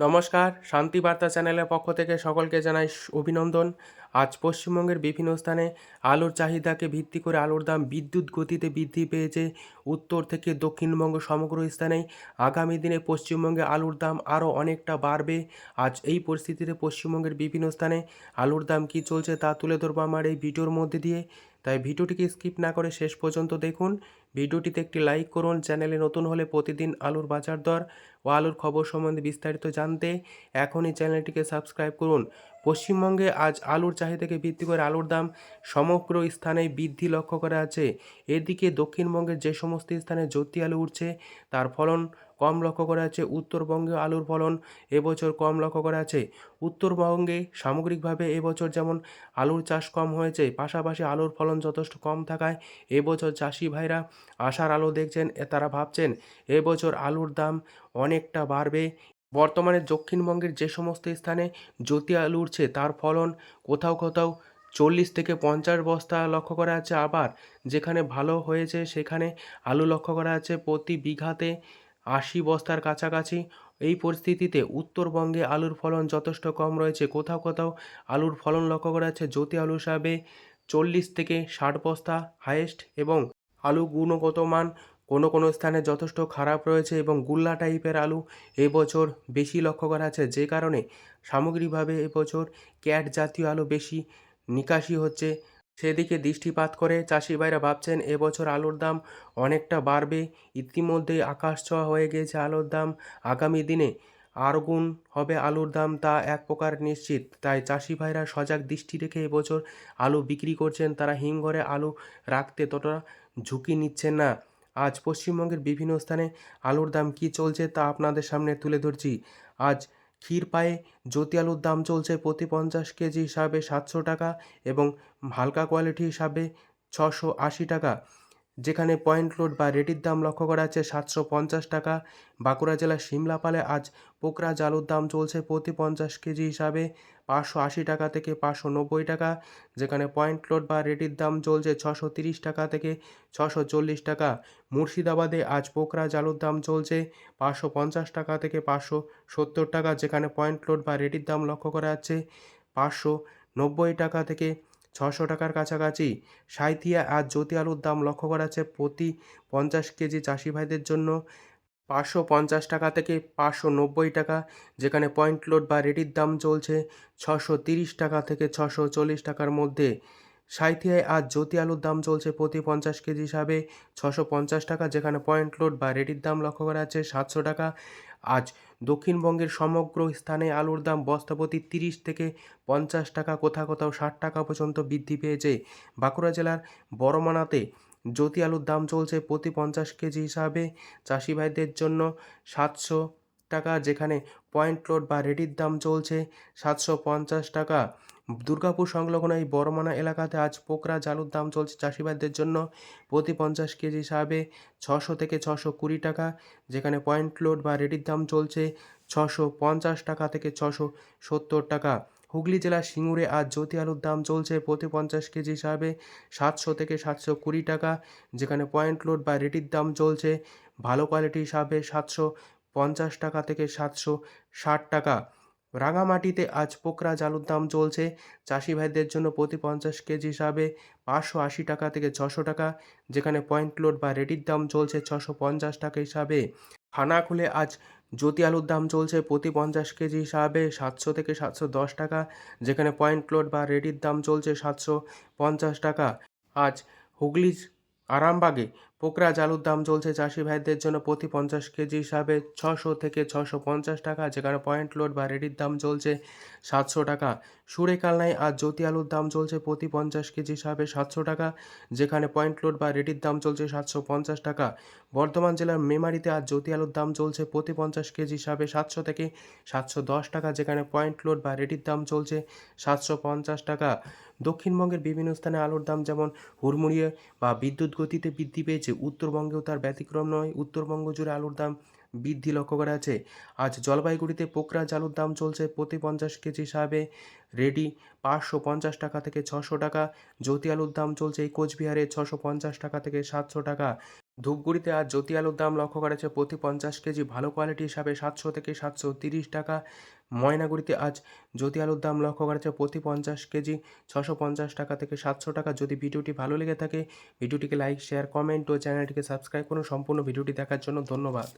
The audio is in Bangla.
নমস্কার, শান্তি বার্তা চ্যানেলের পক্ষ থেকে সকলকে জানাই অভিনন্দন। আজ পশ্চিমবঙ্গের বিভিন্ন স্থানে আলুর চাহিদাকে ভিত্তি করে আলুর দাম বিদ্যুৎ গতিতে বৃদ্ধি পেয়েছে। উত্তর থেকে দক্ষিণবঙ্গ সমগ্র স্থানেই আগামী দিনে পশ্চিমবঙ্গে আলুর দাম আরও অনেকটা বাড়বে। আজ এই পরিস্থিতিতে পশ্চিমবঙ্গের বিভিন্ন স্থানে আলুর দাম কী চলছে তা তুলে ধরবো আমার এই ভিডিওর মধ্যে দিয়ে। তাই ভিডিওটিকে স্কিপ না করে শেষ পর্যন্ত দেখুন। ভিডিওটিতে একটি লাইক করুন, চ্যানেলে নতুন হলে প্রতিদিন আলুর বাজার দর ও আলুর খবর সম্বন্ধে বিস্তারিত জানতে এখনই চ্যানেলটিকে সাবস্ক্রাইব করুন। পশ্চিমবঙ্গে আজ আলুর চাহিদাকে ভিত্তি করে আলুর দাম সমগ্র স্থানে বৃদ্ধি লক্ষ্য করা আছে এদিকে দক্ষিণবঙ্গের যে সমস্ত স্থানে জ্যোতি আলু উঠছে, তার ফলন কম লক্ষ্য করা আছে উত্তরবঙ্গে আলুর ফলন, এবছর কম লক্ষ্য করা আছে উত্তরবঙ্গে। সামগ্রিকভাবে এবছর যেমন আলুর চাষ কম হয়েছে, পাশাপাশি আলুর ফলন যথেষ্ট কম থাকায় এবছর চাষি ভাইরা আশার আলো দেখছেন তারা ভাবছেন এবছর আলুর দাম অনেকটা বাড়বে। বর্তমানে দক্ষিণবঙ্গের যে সমস্ত স্থানে জ্যোতি আলু উঠছে, তার ফলন কোথাও কোথাও চল্লিশ থেকে পঞ্চাশ বস্তা লক্ষ্য করা আছে আবার। যেখানে ভালো হয়েছে সেখানে আলু লক্ষ্য করা আছে প্রতি বিঘাতে আশি বস্তার কাছাকাছি। এই পরিস্থিতিতে উত্তরবঙ্গে আলুর ফলন যথেষ্ট কম রয়েছে। কোথাও কোথাও আলুর ফলন লক্ষ্য করা যাচ্ছে, জ্যোতি আলু হিসাবে চল্লিশ থেকে ষাট বস্তা হায়েস্ট এবং আলু গুণগত মান কোনো কোনো স্থানে যথেষ্ট খারাপ রয়েছে এবং গুল্লা টাইপের আলু এবছর বেশি লক্ষ্য করা আছে যে কারণে সামগ্রিকভাবে এবছর ক্যাট জাতীয় আলু বেশি নিকাশি হচ্ছে। সেদিকে দৃষ্টিপাত করে চাষি ভাইরা ভাবছেন, এবছর আলুর দাম অনেকটা বাড়বে। ইতিমধ্যেই আকাশ ছোঁয়া হয়ে গিয়েছে আলুর দাম। আগামী দিনে আর গুণ হবে আলুর দাম, তা এক প্রকার নিশ্চিত। তাই চাষি ভাইরা সজাগ দৃষ্টি রেখে এবছর আলু বিক্রি করছেন। তারা হিমঘরে আলু রাখতে ততটা ঝুঁকি নিচ্ছেন না। আজ পশ্চিমবঙ্গের বিভিন্ন স্থানে আলুর দাম কী চলছে তা আপনাদের সামনে তুলে ধরছি। আজ ক্ষীরপায়ে জ্যোতি আলুর দাম চলছে প্রতি পঞ্চাশ কেজি হিসাবে সাতশো টাকা এবং হালকা কোয়ালিটি হিসাবে ছশো আশি টাকা। যেখানে পয়েন্ট লোড বা রেডির দাম লক্ষ্য করা যাচ্ছে সাতশো পঞ্চাশ টাকা। বাঁকুড়া জেলার সিমলাপালে আজ পোকরা জালুর দাম চলছে প্রতি পঞ্চাশ কেজি হিসাবে পাঁচশো আশি টাকা থেকে পাঁচশো নব্বই টাকা, যেখানে পয়েন্ট লোড বা রেডির দাম চলছে ছশো তিরিশ টাকা থেকে ছশো চল্লিশ টাকা। মুর্শিদাবাদে আজ পোকরা জালুর দাম চলছে পাঁচশো পঞ্চাশ টাকা থেকে পাঁচশো সত্তর টাকা, যেখানে পয়েন্ট লোড বা রেডির দাম লক্ষ্য করা যাচ্ছে পাঁচশো নব্বই টাকা থেকে ছশো টাকার কাছাকাছি। সাঁইথিয়া আর জ্যোতি আলুর দাম লক্ষ্য করা যাচ্ছে প্রতি পঞ্চাশ কেজি চাষি ভাইদের জন্য পাঁচশো পঞ্চাশ টাকা থেকে পাঁচশো নব্বই টাকা, যেখানে পয়েন্ট লোড বা রেডির দাম চলছে ছশো তিরিশ টাকা থেকে ছশো চল্লিশ টাকার মধ্যে। সাঁইথিয়ায় আজ জ্যোতি আলুর দাম চলছে প্রতি পঞ্চাশ কেজি হিসাবে ছশো পঞ্চাশ টাকা, যেখানে পয়েন্ট লোড বা রেডির দাম লক্ষ্য করা যাচ্ছে সাতশো টাকা। আজ দক্ষিণবঙ্গের সমগ্র স্থানে আলুর দাম বস্তাপতি তিরিশ থেকে পঞ্চাশ টাকা, কোথাও কোথাও ষাট টাকা পর্যন্ত বৃদ্ধি পেয়েছে। বাঁকুড়া জেলার বড়মানাতে জ্যোতি আলুর দাম চলছে প্রতি পঞ্চাশ কেজি হিসাবে। চাষি ভাইদের জন্য সাতশো টাকা, যেখানে পয়েন্ট লোড বা রেডির দাম চলছে সাতশো পঞ্চাশ টাকা। দুর্গাপুর সংলগ্ন এই বড়মানা এলাকাতে আজ পোকরা জালুর দাম চলছে চাষিভাইদের জন্য প্রতি পঞ্চাশ কেজি হিসাবে ছশো থেকে ছশো কুড়ি টাকা, যেখানে পয়েন্ট লোড বা রেডির দাম চলছে ছশো পঞ্চাশ টাকা থেকে ছশো সত্তর টাকা। হুগলি জেলার সিঙ্গুরে আজ জ্যোতি আলুর দাম চলছে প্রতি পঞ্চাশ কেজি হিসাবে সাতশো থেকে সাতশো কুড়ি টাকা, যেখানে পয়েন্ট লোড বা রেডির দাম চলছে ভালো কোয়ালিটি হিসাবে সাতশো পঞ্চাশ টাকা থেকে সাতশো ষাট টাকা। রাঙামাটিতে আজ পোকরা আলুর দাম চলছে। চাষি ভাইদের জন্য প্রতি পঞ্চাশ কেজি হিসাবে পাঁচশো আশি টাকা থেকে ছশো টাকা, যেখানে পয়েন্ট লোড বা রেডির দাম চলছে ছশো পঞ্চাশ টাকা হিসাবে। খানাকুলে আজ জ্যোতি আলুর দাম চলছে প্রতি পঞ্চাশ কেজি হিসাবে সাতশো থেকে সাতশো দশ টাকা, যেখানে পয়েন্ট লোড বা রেডির দাম চলছে সাতশো পঞ্চাশ টাকা। আজ হুগলির আরামবাগে পোকরাজ আলুর দাম চলছে চাষি ভাইদের জন্য প্রতি পঞ্চাশ কেজি হিসাবে ছশো থেকে ছশো পঞ্চাশ টাকা যেখানে পয়েন্ট লোড বা রেডির দাম চলছে সাতশো টাকা। সুরেকালনায় আর জ্যোতি আলুর দাম চলছে প্রতি পঞ্চাশ কেজি হিসাবে সাতশো টাকা যেখানে পয়েন্ট লোড বা রেডির দাম চলছে সাতশো পঞ্চাশ টাকা। বর্ধমান জেলার মেমারিতে আর জ্যোতি আলুর দাম চলছে প্রতি পঞ্চাশ কেজি হিসাবে সাতশো থেকে সাতশো দশ টাকা যেখানে পয়েন্ট লোড বা রেডির দাম চলছে সাতশো পঞ্চাশ টাকা। দক্ষিণবঙ্গের বিভিন্ন স্থানে আলুর দাম যেমন হুড়মুড়িয়ে বা বিদ্যুৎ গতিতে বৃদ্ধি পেয়েছে, উত্তরবঙ্গেও তার ব্যতিক্রম নয়। উত্তরবঙ্গ জুড়ে আলুর দাম বৃদ্ধি লক্ষ্য করা আছে আজ জলপাইগুড়িতে পোকরাজ আলুর দাম চলছে প্রতি পঞ্চাশ কেজি হিসাবে। রেডি পাঁচশো পঞ্চাশ টাকা থেকে ছশো টাকা। জ্যোতি আলুর দাম চলছে এই কোচবিহারে ছশো পঞ্চাশ টাকা থেকে সাতশো টাকা। ধূপগুড়িতে আজ জ্যোতি আলুর দাম লক্ষ্য করা যাচ্ছে প্রতি পঞ্চাশ কেজি ভালো কোয়ালিটি হিসাবে সাতশো থেকে সাতশো তিরিশ টাকা। ময়নাগুড়িতে আজ জ্যোতি আলুর দাম লক্ষ্য করা যায় প্রতি পঞ্চাশ কেজি ছশো পঞ্চাশ টাকা থেকে সাতশো টাকা। যদি ভিডিওটি ভালো লেগে থাকে, ভিডিওটিকে লাইক শেয়ার কমেন্ট ও চ্যানেলটিকে সাবস্ক্রাইব করুন। সম্পূর্ণ ভিডিওটি দেখার জন্য ধন্যবাদ।